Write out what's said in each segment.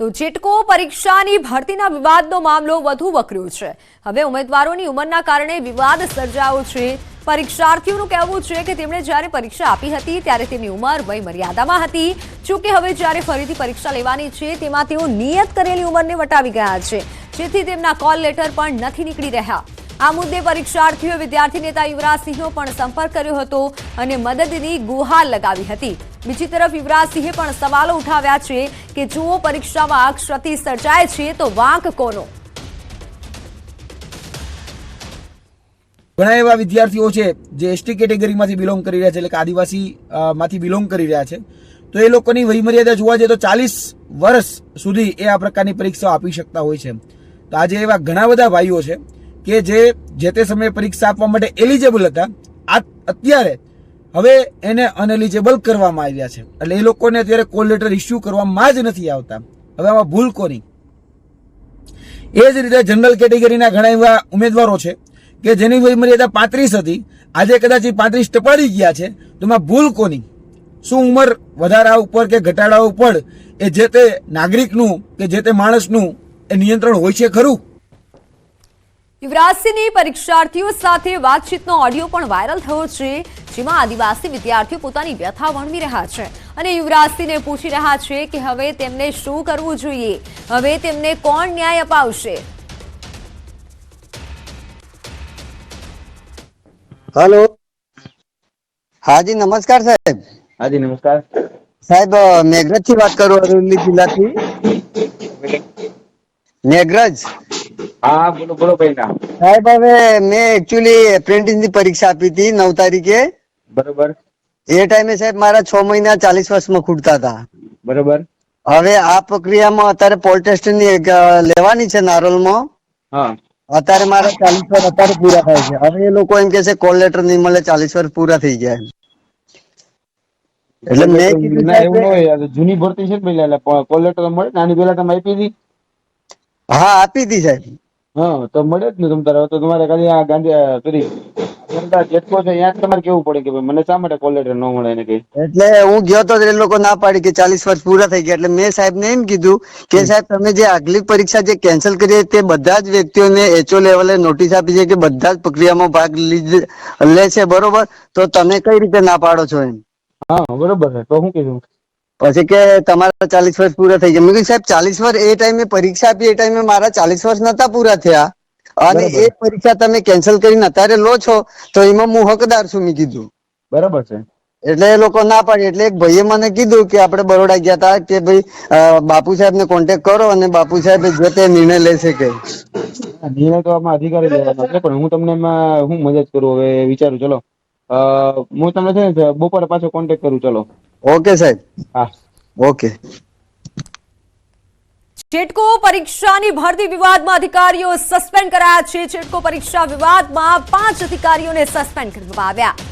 તો જેટકો પરીક્ષાની ભરતીના વિવાદનો મામલો વધુ વકર્યો છે. હવે ઉમેદવારોની ઉંમરના કારણે વિવાદ સર્જાયો છે. પરીક્ષાર્થીઓનું કહેવું છે કે તેમણે જ્યારે પરીક્ષા આપી હતી ત્યારે તેમની ઉંમર વય મર્યાદામાં હતી જોકે હવે જ્યારે ફરીથી પરીક્ષા લેવાની છે, તેમાં તેઓ નિયત કરેલી ઉંમરને વટાવી ગયા છે. જેથી તેમના કોલ લેટર પણ નથી નીકળી રહ્યા. આ મુદ્દે પરીક્ષાર્થીઓએ વિદ્યાર્થી નેતા યુવરાજસિંહનો પણ સંપર્ક કર્યો હતો અને મદદની ગુહાર લગાવી હતી. બીજી તરફ યુવરાજસિંહે પણ સવાલો ઉઠાવ્યા છે કે જુઓ પરીક્ષામાં ક્ષતિ સર્જાય છે તો વાંક કોનો? ઘણા એવા વિદ્યાર્થીઓ છે જે એસટી કેટેગરીમાંથી બિલોંગ કરી રહ્યા છે, એટલે કે આદિવાસી માંથી બિલોંગ કરી રહ્યા છે. તો એ લોકોની વયમર્યાદા જોવા જઈએ તો ચાલીસ વર્ષ સુધી એ આ પ્રકારની પરીક્ષાઓ આપી શકતા હોય છે. તો આજે એવા ઘણા બધા ભાઈઓ છે કે જે જે તે સમયે પરીક્ષા આપવા માટે એલિજેબલ હતા, આ અત્યારે હવે એને અનએલિજેબલ કરવામાં આવ્યા છે. એટલે એ લોકોને અત્યારે કોલ લેટર ઇસ્યુ કરવામાં જ નથી આવતા. હવે આમાં ભૂલ કોની? એ જ રીતે જનરલ કેટેગરીના ઘણા એવા ઉમેદવારો છે કે જેની વય મર્યાદા પાંત્રીસ હતી. આજે કદાચ એ પાંત્રીસ ટપાડી ગયા છે, તો એમાં ભૂલ કોની? શું ઉંમર વધારા ઉપર કે ઘટાડા ઉપર? એ જે તે નાગરિકનું કે જે તે માણસનું એ નિયંત્રણ હોય છે ખરું? યુવરાજસિંહની પરીક્ષાર્થીઓ સાથે વાતચીતનો ઓડિયો પણ વાયરલ થયો છે જેમાં આદિવાસી વિદ્યાર્થીઓ પોતાની વ્યથા વર્ણવી રહ્યા છે. અને યુવરાજસિંહને પૂછી રહ્યા છે કે હવે તેમને શું કરવું જોઈએ? હવે તેમને કોણ ન્યાય અપાવશે? હેલો. હાજી નમસ્કાર સાહેબ. હાજી નમસ્કાર. સાહેબ મેઘરજથી વાત કરું અરવલ્લી જિલ્લાથી. મેઘરજ? હા હા બોલો બોલો ભાઈ ના. સાહેબ હવે મેં એકચ્યુઅલી એપ્રેન્ટિસની પરીક્ષા આપી હતી નવ તારીખે. બરોબર. એ ટાઈમે સાહેબ મારા છ મહિના ચાલીસ વર્ષમાં ખૂટતા હતા. બરોબર. હવે આ પ્રક્રિયામાં અત્યારે પોલની લેવાની છે નારોલમાં. હા. અત્યારે મારા ચાલીસ વર્ષ અત્યારે પૂરા થાય છે. હવે એ લોકો એમ કે છે કોલ લેટર નહીં મળે ચાલીસ વર્ષ પૂરા થઈ ગયા એટલે મેં કીધું એવું હોય જૂની ભરતી છે ને પેલા કોલ લેટર મળે નાની આની પેલા તમે આપી હતી? હા આપી હતી સાહેબ. હા તો મળે જ ને તમ તારે. તો તમારે ખાલી આ ગાંધી સોરી જેટકો છે ત્યાં તમારે કેવું પડે કે ભાઈ મને શા માટે કોલ લેટર ન મળે એને કઈ? એટલે હું ગયો તો એ લોકો ના પાડી કે ચાલીસ વર્ષ પૂરા થઈ ગયા. એટલે મેં સાહેબ ને એમ કીધું કે સાહેબ તમે જે આગલી પરીક્ષા જે કેન્સલ કરી તે બધા જ વ્યક્તિઓને એચઓ લેવલે નોટિસ આપી છે કે બધા જ પ્રક્રિયામાં ભાગ લીધ- લે છે બરોબર? તો તમે કઈ રીતે ના પાડો છો એમ? હા બરોબર છે. તો શું કીધું પછી કે તમારા ચાલીસ વર્ષ પૂરા થઈ ગયા. મેં કીધું સાહેબ ચાલીસ વર્ષ એ ટાઈમે પરીક્ષા આપી એ ટાઈમે મારા ચાલીસ વર્ષ નતા પૂરા થયા. અને એ પરીક્ષા તમે કેન્સલ કરીને અત્યારે લો છો તો એમાં હું હકદાર છું મેં કીધું. બરાબર છે. એટલે એ લોકો ના પાડી. એટલે એક ભાઈએ મને કીધું કે આપણે બરોડા ગયા હતા કે ભાઈ બાપુ સાહેબ ને કોન્ટેક કરો અને બાપુ સાહેબ જે તે નિર્ણય લેશે કે. નિર્ણય તો આમાં અધિકારી લેવાનો છે પણ હું તમને એમાં હું મદદ કરું હવે વિચારું ચલો. હું તમને છે બપોરે પાછો કોન્ટેક કરું ચલો. ઓકે સાહેબ. હા. ઓકે છેટકો પરીક્ષાની ભરતી વિવાદમાં અધિકારીઓ સસ્પેન્ડ કરાયા છે. જેટકો પરીક્ષા વિવાદમાં પાંચ અધિકારીઓને સસ્પેન્ડ કરવામાં આવ્યા.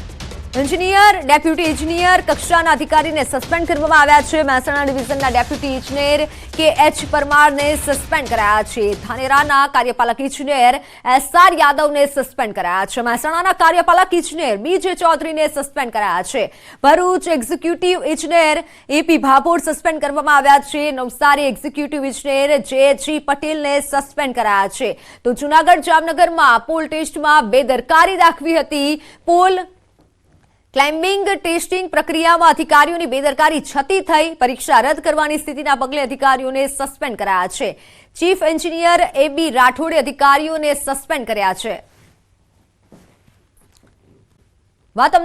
એન્જિનિયર, ડેપ્યુટી એન્જિનિયર કક્ષાના અધિકારીને સસ્પેન્ડ કરવામાં આવ્યા છે. મહેસાણા ડિવિઝનના ડેપ્યુટી ઇજનેર કે એચ પરમારને સસ્પેન્ડ કરાયા છે. ધાનેરાના કાર્યપાલક ઇજનેર એસ આર યાદવને સસ્પેન્ડ કરાયા છે. મહેસાણાના કાર્યપાલક ઇજનેર બી જે ચૌધરીને સસ્પેન્ડ કરાયા છે. ભરૂચ એક્ઝિક્યુટિવ ઇજનેર એપી ભાભોર સસ્પેન્ડ કરવામાં આવ્યા છે. નવસારી એક્ઝિક્યુટિવ ઇજનેર જે જી પટેલને સસ્પેન્ડ કરાયા છે. તો જુનાગઢ જામનગરમાં પોલ ટેસ્ટમાં બેદરકારી દાખવી હતી. પોલ ક્લાઇમ્બિંગ ટેસ્ટિંગ પ્રક્રિયામાં અધિકારીઓની બેદરકારી છતી થઈ. પરીક્ષા રદ કરવાની સ્થિતિના પગલે અધિકારીઓને સસ્પેન્ડ કરાયા છે. ચીફ એન્જિનિયર એ બી રાઠોડે અધિકારીઓને સસ્પેન્ડ કર્યા છે. વાત